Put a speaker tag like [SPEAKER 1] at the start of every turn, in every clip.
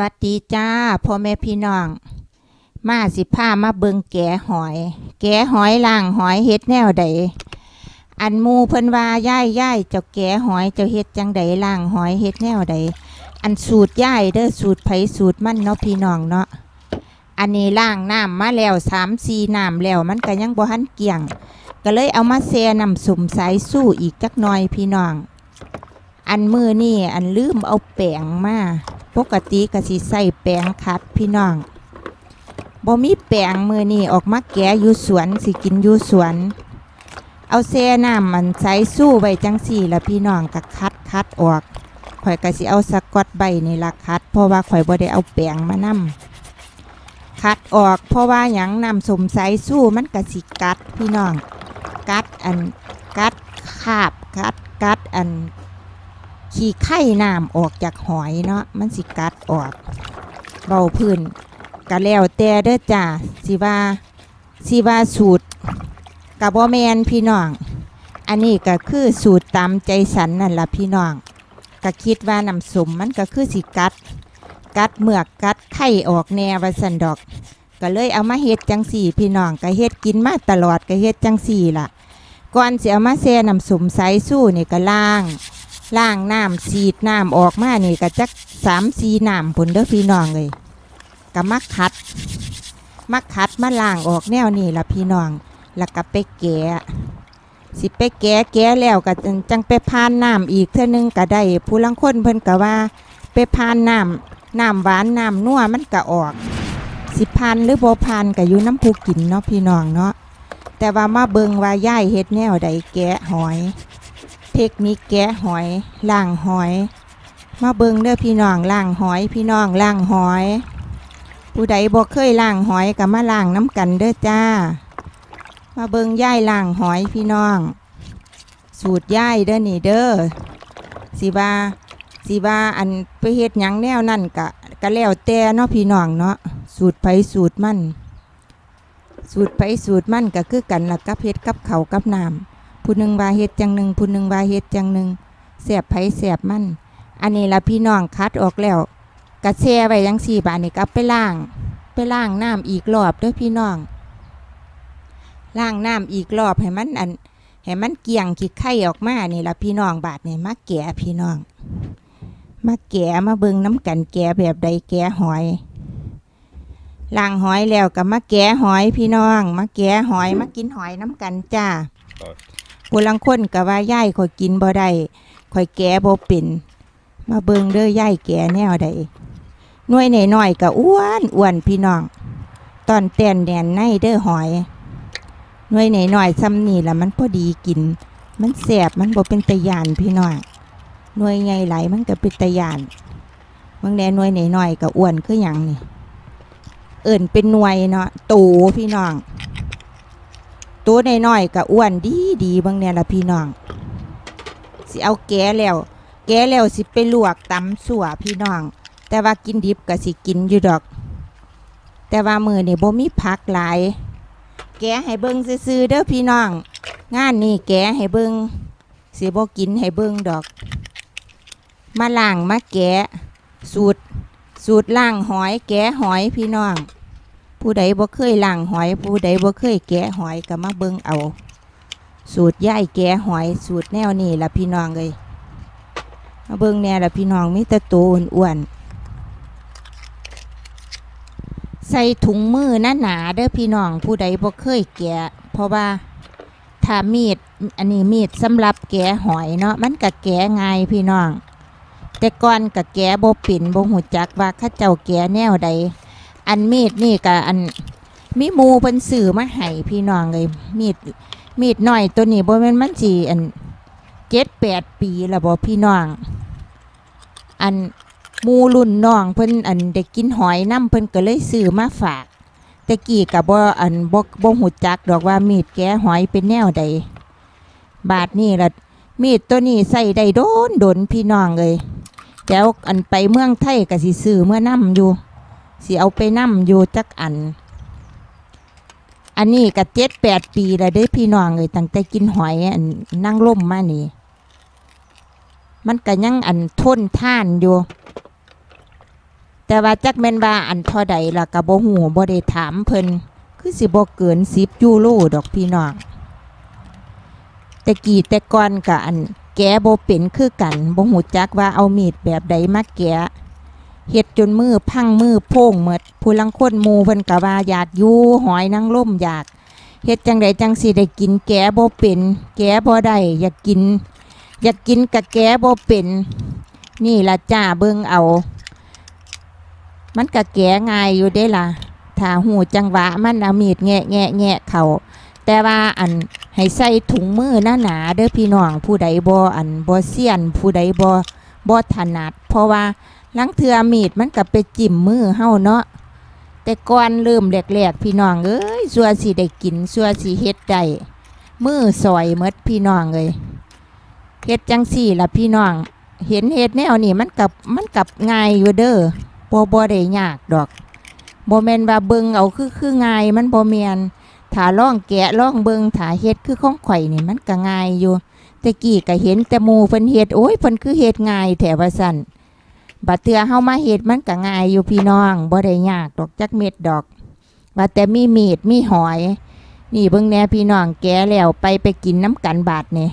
[SPEAKER 1] วัสดีจ้าพ่อแม่พี่น้อง มาสิพามาเบิงแกะหอย แกะหอยล่างหอยเฮ็ดแนวใดอันมูเพิ่นว่าย่ายย่ายเจ้าแกะหอยเจ้าเฮ็ดจังใดล่างหอยเฮ็ดแนวใดอันสูตรย่ายเด้อสูตรไผสูตรมันเนาะพี่น้องเนาะอันนี้ล่างน้ำมาแล้วสามสี่น้ำแล้วมันก็ยังบ่ทันเกี่ยง ก็เลยเอามาแช่น้ำสุ่มสายสู้อีกจักหน่อยพี่น้อง อันมือนี่อันลืมเอาแป้งมา ปกติก็สิใส่แป้งคัดพี่น้องบ่มีแป้งมือนี่ออกมาแกะอยู่สวนสิกินอยู่สวน เอาแซ่น้ำมันใส่สู้ไว้จังสี่ละพี่น้องก็คัดคัดออกข่อยก็สิเอาสกอตใบนี่ละคัด เพราะว่าข่อยบ่ได้เอาแป้งมานํคัดออกเพราะว่าหยังนำสมใสสู้มันก็สิกัดพี่น้อง กัดอันกัดคาบกัดกัดอัน ขี้ไข่น้ำออกจากหอยเนาะมันสิกัดออกเบาพื้นก็แล้วแต่เด้อจ้าสิว่าสิว่าสูตรกับบ่แมนพี่น้อง อันนี้ก็คือสูตรตามใจสันนั่นละพี่น้องก็คิดว่าน้ำสมมันก็คือสิกัด กัดเมือกกัดไข่ออกแนวสันดอก ก็เลยเอามาเฮ็ดจังสี่ พี่น้องก็เฮ็ดกินมาตลอดก็เฮ็ดจังสี่ล่ะก่อนสิเอามาแช่น้ำสมใสสู้นี่ก็ล้าง ล้างน้ำสีดน้ำออกมานี่ก็จักสามสีน้ำผลเด้อพี่น้องเลยก็มักคัด มักคัดมาล้างออกแนวนี่ละพี่น้อง แล้วก็ไปแกะสิไปแกะแกะแล้วก็จังไปพานน้ำอีกเท่านึงก็ได้ผู้ลังคนเพิ่นก็ว่า ไปพานน้ำน้ำหวานน้ำนัวมันก็ออก สิพานหรือบ่พานก็อยู่น้ำผู้กินเนาะพี่น้องเนาะแต่ว่ามาเบิงว่าย่ายเฮ็ดแนวใดแกะหอย เทคนิคแกะหอยล่างหอย มาเบิ่งเด้อพี่น้องล่างหอยพี่น้องล่างหอย ผู้ใดบ่เคยล่างหอยก็มาล่างน้ำกันเด้อจ้า มาเบิ่งย่ายล่างหอยพี่น้อง สูตรย่ายเด้อนี่เด้อสิว่าสิว่าอันไปเฮ็ดหยังแนวนั่นกะก็แล้วแต่เนาะพี่น้องเนาะสูตรไผสูตรมันสูตรไผสูตรมันก็คือกันละกับเฮ็ดกับเขากับน้ำ ผู้หนึ่งว่าเฮ็ดจังหนึ่งผู้หนึ่งว่าเฮ็ดจังหนึ่งแสบไผแสบมัน อันนี้ละพี่น้องคัดออกแล้วกระแช่ไว้ยังสี่บาทนี่ก็ไปล้าง ไปล้างน้ำอีกรอบด้วยพี่น้องล้างน้ำอีกรอบให้มันอันให้มันเกี่ยงขี้ไข่ออกมานี่ละพี่น้องบาทนี่มาแกะพี่น้อง มาแกะมาเบิงน้ำกันแกะแบบใดแกะหอยล้างหอยแล้วก็มาแกะหอยพี่น้อง มาแกะหอยมากินหอยน้ำกันจ้า ผู้ลังคนก็ว่าย่ายข่อยกินบ่ได้ข่อยแก่บ่เป็นมาเบิ่งเด้อย่ายแก่แนวใดหน่วยหน้อยๆก็อ้วนอ้วนพี่น้อง ตอนแตนแดนในเด้อหอยหน่วยหน้อยๆซ้ำนี่ละมันพอดีกิน มันแสบมันบ่เป็นตะยานพี่น้องหน่วยใหญ่ไหลมันก็เป็นตะยานบางแดนหน่วยหน้อยๆก็อ้วนคือหยังนี่เอิ่นเป็นหน่วยเนาะโตพี่น้อง ตัวน้อยๆก็อ้วนดีดีบางเนี่ยละพี่น้อง สิเอาแก่แล้ว แก่แล้วสิไปลวกตำสัวพี่น้อง แต่ว่ากินดิบก็สิกินอยู่ดอก แต่ว่ามือนี่บ่มีผักหลาย แกะให้เบิ่งซื่อๆเด้อพี่น้อง งานนี้แกะให้เบิ่งสิบ่กินให้เบิ่งดอก มาล้างมาแกะสูตรสูตรล้างหอยแกะหอยพี่น้อง ผู้ใดบ่เคยล้างหอย ผู้ใดบ่เคยแกะหอยก็มาเบิ่งเอา สูตรย่ายแกะหอยสูตรแนวนี้ละพี่น้องเลยมาเบิ่งแน่ละพี่น้องมีแต่ตัวอ้วนๆใส่ถุงมือหนาหนาเด้อพี่น้องผู้ใดบ่เคยแกะ เพราะว่าถ้ามีดอันนี้มีดสำหรับแกะหอยเนาะมันก็แกะง่ายพี่น้อง แต่ก่อนก็แกะบ่เป็นบ่หูจักว่าเขาเจ้าแกะแนวใด อันมีดนี่ก็อันมีมูเพิ่นซื้อมาให้พี่น้องเลยมีดมีดหน้อยตัวนี้บ่แม่นมันสิอันเจ็ดแปดปีแล้วบ่พี่น้อง อันมูรุ่นน้องเพิ่นอันได้กินหอยน้ำเพิ่นก็เลยซื้อมาฝากแต่กี้ก็บ่อันบ่บ่หูจักดอกว่ามีดแกะหอยเป็นแนวใด บาดนี้ล่ะมีดตัวนี้ใส่ได้โดนโดนพี่น้องเลยแจ้วอันไปเมืองไทยก็สิซื้อเมื่อนํอยู่ สิเอาไปนั่มอยู่จักอัน อันนี้ก็เจ็ดแปดปีแล้วเด้พี่น้องเลยตั้งแต่กินหอยอันนั่งล่มมานี่ มันก็ยังอันทนท่านอยู่ แต่ว่าจักแมนว่าอันท่าใดล่ะก็บ่ฮู้บ่ได้ถามเพิ่นคือสิบ่เกิน10ยูโรดอกพี่น้องแต่กี้แต่ก่อนก็อันแกะบ่เป็นคือกันโบ่ฮู้จักว่าเอามีดแบบใดมาแกะ เฮ็ดจนมือพังมือโพ่งหมดผู้ลังคนหมู่เพิ่นก็ว่าอยากอยู่หอยนางร่มอยากเฮ็ดจังไดจังสิได้กินแกะบ่เป็น แกะบ่ได้อยากกิน อยากกินกะแกะบ่เป็น นี่ละจ้าเบิ่งเอา มันกะแกะง่ายอยู่เด้ล่ะถ้าหูจังหวะมันเอามีดแงะแงะแงะเขาแต่ว่าอันให้ใส่ถุงมือหน้าหนาเด้อพี่น้องผู้ใดบ่อันบ่เซียนผู้ใดบ่บ่ถนัด เพราะว่า ลังเทือมีดมันก็ไปจิ้มมือเฮาเนาะแต่ก่อนเริ่มแรกๆพี่น้องเอ้ยสัวสิได้กินสัวสิเฮ็ดได้มือซอยหมดพี่น้องเอ้ยเฮ็ดจังสี่ละพี่น้อง เห็นเฮ็ดแนวนี้มันกับมันกับง่ายอยู่เด้อบ่บ่ได้ยากดอกบ่แม่นว่าเบิ่งเอาคือคือง่ายมันบ่แม่นถ้าลองแกะลองเบิ่งถ้าเฮ็ดคือของข่อยนี่มันก็ง่ายอยู่แต่กี้ก็เห็นแต่หมู่เพิ่นเฮ็ดโอ้ยเพิ่นคือเฮ็ดง่ายแถว่าซั่น บัดเทื่อเฮามาเฮ็ดมันก็ง่ายอยู่พี่น้องบ่ได้ยากดอกจักเม็ดดอกว่าแต่มีมีดมีหอย นี่เบิ่งแน่พี่น้องแกะแล้วไปไปกินน้ำกันบาดนี่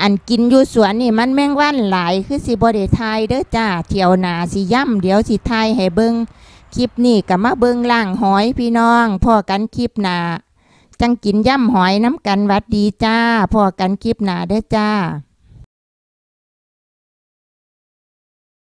[SPEAKER 1] อันกินอยู่สวนนี่มันแมงวันหลายคือสิบ่ได้ทายเด้อจ้าเที่ยวนาสิย่ำเดี๋ยวสิทายให้เบิงคลิปนี้ก็มาเบิงล่างหอยพี่น้องพ่อกันคลิปหนาจังกินย่ำหอยน้ำกันวัดดีจ้าพ่อกันคลิปหนาเด้อจ้า